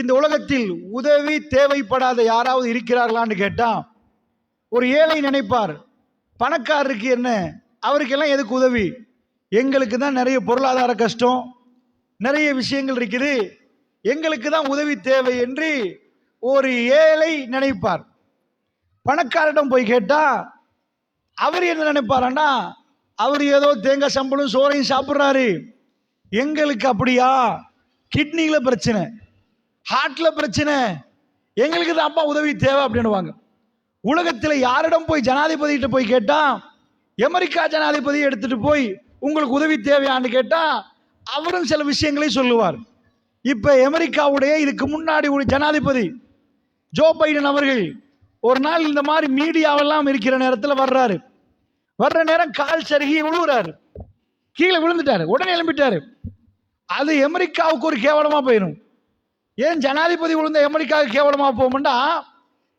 இந்த உலகத்தில் உதவி தேவைப்படாத யாராவது இருக்கிறார்களான்னு கேட்டால் ஒரு ஏழை நினைப்பார். பணக்காரருக்கு என்ன? அவருக்கெல்லாம் எதுக்கு உதவி? எங்களுக்கு தான் நிறைய பொருளாதார கஷ்டம் நிறைய விஷயங்கள் இருக்குது. எங்களுக்கு தான் உதவி தேவை என்று ஒரு ஏழை நினைப்பார். பணக்காரிடம் போய் கேட்டால் அவர் என்ன நினைப்பாரன்னா அவர் ஏதோ தேங்காய் சம்பளம் சோறையும் சாப்பிட்றாரு. எங்களுக்கு அப்படியா? கிட்னியில் பிரச்சனை. ஹார்ட்ல பிரச்சனை. எங்களுக்கு தான் அப்பா உதவி தேவை அப்படின்னுவாங்க. உலகத்தில் யாரிடம் போய் ஜனாதிபதிகிட்ட போய் கேட்டா அமெரிக்கா ஜனாதிபதி எடுத்துட்டு போய் உங்களுக்கு உதவி தேவையான்னு கேட்டா அவரும் சில விஷயங்களையும் சொல்லுவார். இப்ப அமெரிக்காவுடைய இதுக்கு முன்னாடி ஒரு ஜனாதிபதி ஜோ பைடன் அவர்கள் ஒரு நாள் இந்த மாதிரி மீடியாவெல்லாம் இருக்கிற நேரத்தில் வர்றாரு. வர்ற நேரம் கால் சருகி விழுவுறாரு. கீழே விழுந்துட்டாரு. உடனே எழும்பிட்டாரு. அது அமெரிக்காவுக்கு ஒரு கேவலமா போயிடும் ஏன் ஜனாதிபதி விழுந்த அமெரிக்காவுக்கு கேவலமா போகும்னா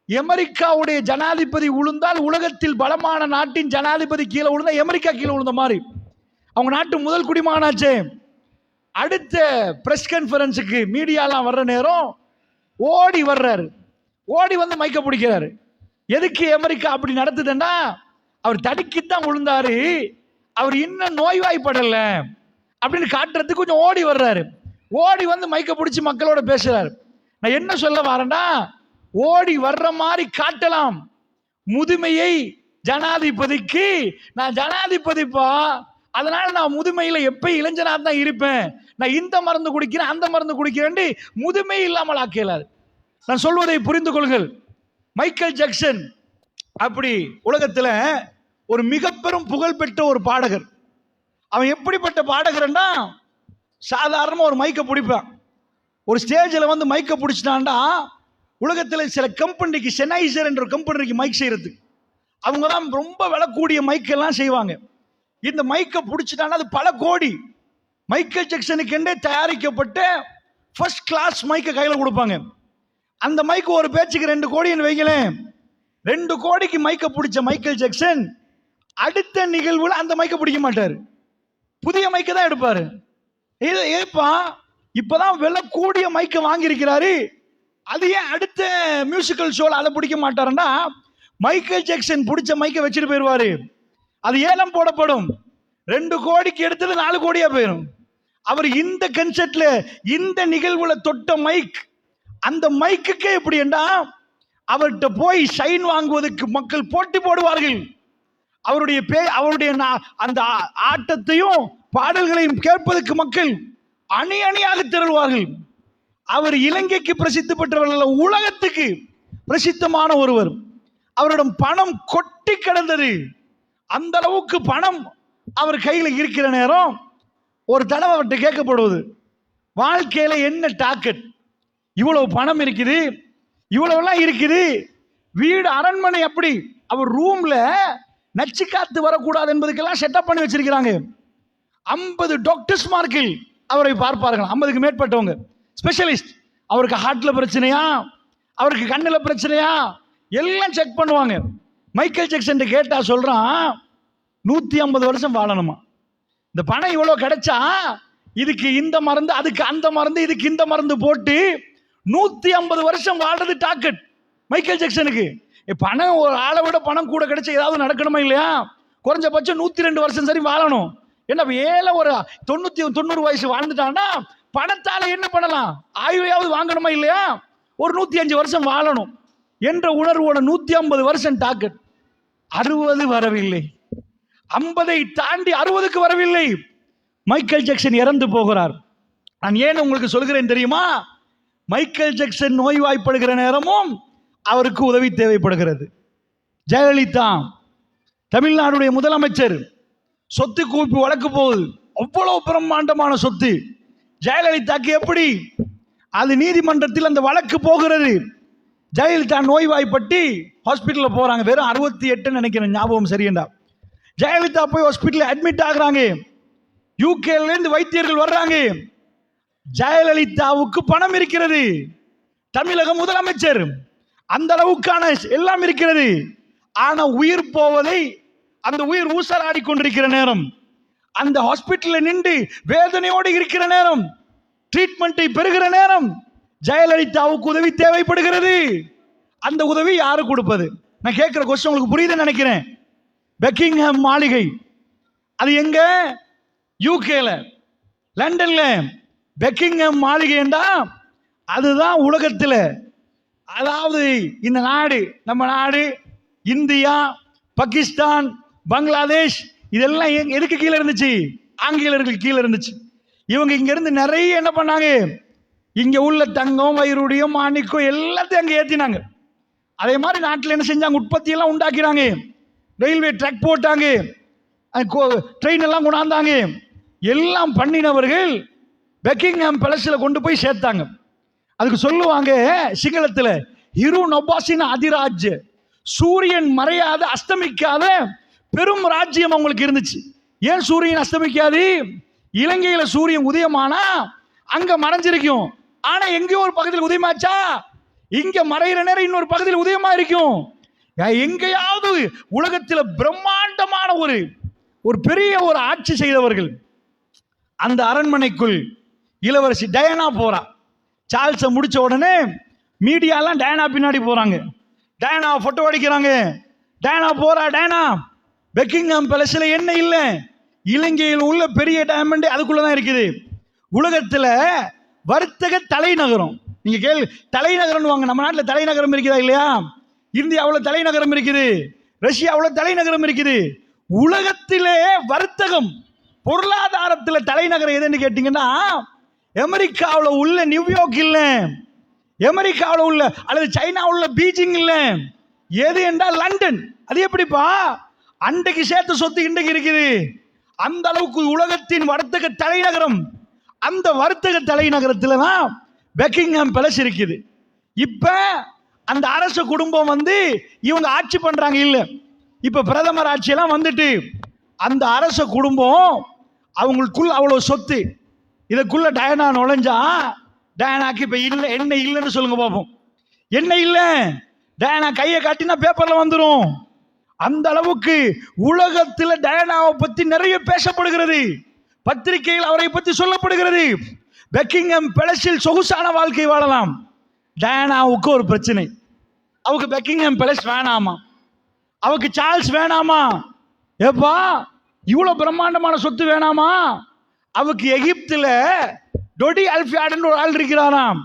அமெரிக்காவுடைய ஜனாதிபதி விழுந்தால் உலகத்தில் பலமான நாட்டின் ஜனாதிபதி கீழே விழுந்தா அமெரிக்கா கீழே விழுந்த மாதிரி. அவங்க நாட்டு முதல் குடிமகனாச்சே. அடுத்த பிரஸ் கான்ஃபரன்ஸுக்கு மீடியாலாம் வர்ற நேரம் ஓடி வர்றாரு. ஓடி வந்து மைக்க பிடிக்கிறாரு. எதுக்கு அமெரிக்கா அப்படி நடத்துதுன்னா அவர் தடுக்கித்தான் விழுந்தாரு அவர் இன்னும் நோய்வாய்ப்படல. அப்படின்னு காட்டுறதுக்கு கொஞ்சம் ஓடி வர்றாரு. ஓடி வந்து மைக்கை பிடிச்சி மக்களோட பேசுகிறார் நான் என்ன சொல்ல வரேன்னா ஓடி வர்ற மாதிரி காட்டலாம். முதுமையை ஜனாதிபதிக்கு நான் ஜனாதிபதிப்பா அதனால நான் முதுமையில எப்ப இளைஞனா தான் இருப்பேன். நான் இந்த மருந்து குடிக்கிறேன் அந்த மருந்து குடிக்கிறேன் முதுமை இல்லாமல் ஆக்கலாது நான் சொல்வதை புரிந்து கொள்ளுங்கள். மைக்கேல் ஜாக்சன் அப்படி உலகத்தில் ஒரு மிக பெரும் புகழ்பெற்ற ஒரு பாடகர். அவன் எப்படிப்பட்ட பாடகர்னா சாதாரணமாக ஒரு மைக்கை பிடிப்பான். ஒரு ஸ்டேஜில் வந்து மைக்கை பிடிச்சிட்டான்டா உலகத்தில் சில கம்பெனிக்கு செனைசர் என்ற கம்பெனிக்கு மைக் செய்கிறது அவங்க தான் ரொம்ப விலை கூடிய மைக்கெல்லாம் செய்வாங்க. இந்த மைக்கை பிடிச்சிட்டான்னா அது பல கோடி. மைக்கேல் ஜெக்சனுக்கெண்டே தயாரிக்கப்பட்ட ஃபர்ஸ்ட் கிளாஸ் மைக்கை கையில் கொடுப்பாங்க. அந்த மைக்கு ஒரு பேச்சுக்கு ரெண்டு கோடின்னு வைங்களேன். ரெண்டு கோடிக்கு மைக்கை பிடிச்ச மைக்கேல் ஜெக்சன் அடுத்த நிகழ்வில் அந்த மைக்கை பிடிக்க மாட்டார். புதிய மைக்கை தான் எடுப்பார். இது ஏப்பா? இப்பதான் விலை கூடிய மைக்கை வாங்கியிருக்கிறாரு. அது ஏன் அடுத்த மியூசிக்கல் ஷோவில் அதை பிடிக்க மாட்டாருன்னா மைக்கேல் ஜாக்சன் பிடிச்ச மைக்கை வச்சுட்டு போயிடுவாரு அது ஏலம் போடப்படும். ரெண்டு கோடிக்கு எடுத்தது நாலு கோடியா போயிடும் அவர் இந்த கன்செர்ட்ல இந்த நிகழ்வுல தொட்ட மைக் அந்த மைக்குக்கே எப்படி என்றா அவர்கிட்ட போய் சைன் வாங்குவதற்கு மக்கள் போட்டி போடுவார்கள். அவருடைய பே அவருடைய அந்த ஆட்டத்தையும் பாடல்களையும் கேட்பதற்கு மக்கள் அணி அணியாக திரள்வார்கள். அவர் இலங்கைக்கு பிரசித்தி பெற்றவர் அல்ல, உலகத்துக்கு பிரசித்தமான ஒருவர். அவரிடம் பணம் கொட்டி கிடந்தது. அந்த அளவுக்கு பணம் அவர் கையில் இருக்கிற நேரம் ஒரு தடவை அவர்கிட்ட கேட்கப்படுவது வாழ்க்கையில் என்ன டாக்கெட் இவ்வளவு பணம் இருக்குது இவ்வளவுலாம் இருக்குது. வீடு அரண்மனை அப்படி. அவர் ரூம்ல நச்சு காத்து வரக்கூடாது என்பதுக்கெல்லாம் செட்டப் பண்ணி வச்சிருக்கிறாங்க. ஐம்பது டாக்டர்ஸ் மார்க்கில் அவரை பார்ப்பார்கள். ஐம்பதுக்கு மேற்பட்டவங்க. ஸ்பெஷலிஸ்ட் அவருக்கு ஹார்ட்டில் பிரச்சனையா? அவருக்கு கண்ணில் பிரச்சனையா? எல்லாம் செக் பண்ணுவாங்க. மைக்கேல் ஜெக்சன் கேட்டால் சொல்கிறான் நூற்றி ஐம்பது வருஷம் வாழணுமா? இந்த பணம் இவ்வளோ கிடைச்சா இதுக்கு இந்த மருந்து அதுக்கு அந்த மருந்து இதுக்கு இந்த மருந்து போட்டு நூற்றி ஐம்பது வருஷம் வாழ்றது டாக்கெட் மைக்கேல் ஜெக்சனுக்கு பணம் ஒரு ஆளை விட பணம் கூட கிடைச்சா ஏதாவது நடக்கணுமா இல்லையா? குறைஞ்சபட்சம் நூற்றி ரெண்டு வருஷம் சரி வாழணும். என்ன ஏழை ஒரு தொண்ணூத்தி தொண்ணூறு வயசு வாழ்ந்துட்டான்னா பணத்தால என்ன பண்ணலாம்? ஆயுளையாவது வாங்கணுமா இல்லையா? ஒரு நூத்தி அஞ்சு வருஷம் வாழணும் என்ற உணர்வோட நூத்தி ஐம்பது வருஷம் டாக்கெட் அறுபது வரவில்லை. ஐம்பதை தாண்டி அறுபதுக்கு வரவில்லை. மைக்கேல் ஜாக்சன் இறந்து போகிறார். நான் ஏன் உங்களுக்கு சொல்கிறேன் தெரியுமா? மைக்கேல் ஜாக்சன் நோய்வாய்ப்படுகிற நேரமும் அவருக்கு உதவி தேவைப்படுகிறது. ஜெயலலிதா தமிழ்நாடுடைய முதலமைச்சர் சொத்து குவிப்பு வழக்கு போகுது. அவ்வளவு பிரம்மாண்டமான சொத்து. ஜெயலலிதாக்கு எப்படி? அது நீதிமன்றத்தில் அந்த வழக்கு போகிறது. ஜெயலலிதா நோய்வாய்ப்பட்டு ஹாஸ்பிட்டலில் போகிறாங்க வெறும் அறுபத்தி எட்டுன்னு நினைக்கிறேன். ஞாபகம் சரியண்டா ஜெயலலிதா போய் ஹாஸ்பிட்டலில் அட்மிட் ஆகுறாங்க. யூகேலேருந்து வைத்தியர்கள் வர்றாங்க. ஜெயலலிதாவுக்கு பணம் இருக்கிறது. தமிழக முதலமைச்சர். அந்த அளவுக்கான எல்லாம் இருக்கிறது. ஆனால் உயிர் போவதை அந்த உயிர் ஊசலாடி கொண்டிருக்கிற நேரம். அந்த ஹாஸ்பிட்டலில் நின்று வேதனையோடு இருக்கிற நேரம். ட்ரீட்மெண்ட்டை பெறுகிற நேரம். ஜெயலலிதாவுக்கு உதவி தேவைப்படுகிறது. அந்த உதவி யாரு கொடுப்பது? நான் கேட்கிற கொஸ்டின் உங்களுக்கு புரியுதுன்னு நினைக்கிறேன். பெக்கிங்ஹாம் மாளிகை. அது எங்க? யூகேல லண்டன்ல. பெக்கிங்ஹாம் மாளிகைண்டா அதுதான் உலகத்தில். அதாவது இந்த நாடு நம்ம நாடு இந்தியா பாகிஸ்தான் பங்களாதேஷ் இதெல்லாம் எதுக்கு கீழே இருந்துச்சு? ஆங்கிலேயர்கள் கீழே இருந்துச்சு. இவங்க இங்கேருந்து நிறைய என்ன பண்ணாங்க? இங்கே உள்ள தங்கம் வைரூடியம் மாணிக்கம் எல்லாத்தையும் அங்கே ஏற்றினாங்க அதே மாதிரி நாட்டில் என்ன செஞ்சாங்க? உற்பத்தியெல்லாம் உண்டாக்கினாங்க. ரயில்வே ட்ராக் போட்டாங்க. ட்ரெயின் எல்லாம் கொண்டாந்தாங்க. எல்லாம் பண்ணினவர்கள் பெக்கிங்ஹாம் பேலஸில் கொண்டு போய் சேர்த்தாங்க. அதுக்கு சொல்லுவாங்க சிங்களத்தில் இரு நொபாசின் அதிராஜ் சூரியன் மறையாத அஸ்தமிக்காத பெரும் ராஜ்யம் அவங்களுக்கு இருந்துச்சு. ஏன் சூரியன் அஸ்தமிக்காது? இலங்கையில சூரியன் உதயமானா அங்க மறைஞ்சிருக்கும். ஆனா எங்கேயோ ஒரு பகுதியில் உதயமாச்சா? இங்க மறையிற நேரம் இன்னொரு பகுதியில் உதயமா இருக்கும். எங்கேயாவது உலகத்தில் பிரம்மாண்டமான ஒரு ஒரு பெரிய ஒரு ஆட்சி செய்தவர்கள் அந்த அரண்மனைக்குள் இளவரசி டயனா போறா. சார்ல்ஸை முடிச்ச உடனே மீடியாலாம் டயனா பின்னாடி போறாங்க. டயனா போட்டோ அடிக்கிறாங்க. டயனா போறா டயனா. பெக்கிங்ஹாம் பேலஸில் என்ன இல்லை? இலங்கையில் உள்ள பெரிய டைமண்ட் அதுக்குள்ள தான் இருக்குது. உலகத்தில் வர்த்தக தலைநகரம். நீங்கள் கேள் தலைநகரம்னு வாங்க. நம்ம நாட்டில் தலைநகரம் இருக்குதா இல்லையா? இந்தியாவில் தலைநகரம் இருக்குது. ரஷ்யாவில் தலைநகரம் இருக்குது. உலகத்திலே வர்த்தகம் பொருளாதாரத்தில் தலைநகரம் எதுன்னு கேட்டிங்கன்னா அமெரிக்காவில் உள்ள நியூயார்க் இல்லை. அமெரிக்காவில் உள்ள அல்லது சைனாவில் உள்ள பீஜிங் இல்லை. எது என்றால் லண்டன். அது எப்படிப்பா? அன்றைக்கு சேர்த்த சொத்து இன்றைக்கு இருக்குது. அந்த அளவுக்கு உலகத்தின் வர்த்தக தலைநகரம் அந்த வர்த்தக தலைநகரத்தில் தான் பெக்கிங்ஹாம் பேலஸ் இருக்குது. இப்போ அந்த அரச குடும்பம் வந்து இவங்க ஆட்சி பண்ணுறாங்க இல்லை. இப்போ பிரதமர் ஆட்சியெல்லாம் வந்துட்டு அந்த அரச குடும்பம் அவங்களுக்குள்ள அவ்வளோ சொத்து. இதுக்குள்ள டயனா நுழைஞ்சா டயனாக்கு இப்போ இல்லை என்ன இல்லைன்னு சொல்லுங்க பார்ப்போம் என்ன இல்லை டயனா கையை காட்டினா பேப்பரில் வந்துடும் அந்த அளவுக்கு உலகத்தில் டயனாவை பற்றி நிறைய பேசப்படுகிறது. பத்திரிகையில் அவரை பற்றி சொல்லப்படுகிறது. பெக்கிங்ஹம் பிளஸில் சொகுசான வாழ்க்கை வாழலாம். டயனாவுக்கு ஒரு பிரச்சனை. அவருக்கு பெக்கிங்ஹம் பிளஸ் வேணாமா? அவருக்கு சார்ல்ஸ் வேணாமா? ஏப்பா இவ்வளோ பிரம்மாண்டமான சொத்து வேணாமா? அவருக்கு எகிப்தில் டொடி அல்ஃபியாடுன்னு ஒரு ஆள் இருக்கிறாராம்.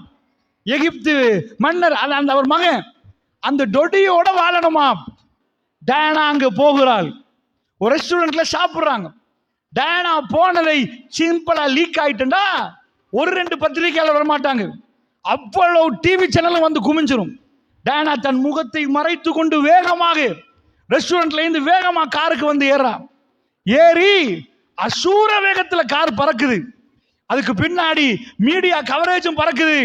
எகிப்து மன்னர் அந்த அவர் மகன். அந்த டொடியோட வாழணுமா டேனா அங்கே போகிறாள். ஒரு ரெஸ்டாரண்ட்ல சாப்பிட்றாங்க. டேனா போனதை சிம்பிளா லீக் ஆயிட்டுண்டா ஒரு ரெண்டு பத்திரிகையாளர் வரமாட்டாங்க. அவ்வளவு டிவி சேனலும் வந்து குமிஞ்சிரும். டேனா தன் முகத்தை மறைத்து கொண்டு வேகமாக ரெஸ்டாரண்ட்ல இருந்து காருக்கு வந்து ஏறான் ஏறி அசூர வேகத்தில் கார் பறக்குது. அதுக்கு பின்னாடி மீடியா கவரேஜும் பறக்குது.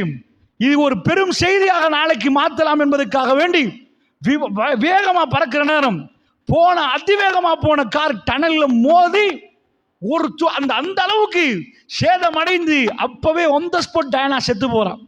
இது ஒரு பெரும் செய்தியாக நாளைக்கு மாற்றலாம் என்பதற்காக வேண்டி வேகமாக பறக்கிற நேரம். போன அதிவேகமாக போன கார் டனலில் மோதி ஒரு அந்த அந்த அளவுக்கு சேதமடைந்து அப்பவே ஒன் த ஸ்பாட் டயனா செத்து போகிறான்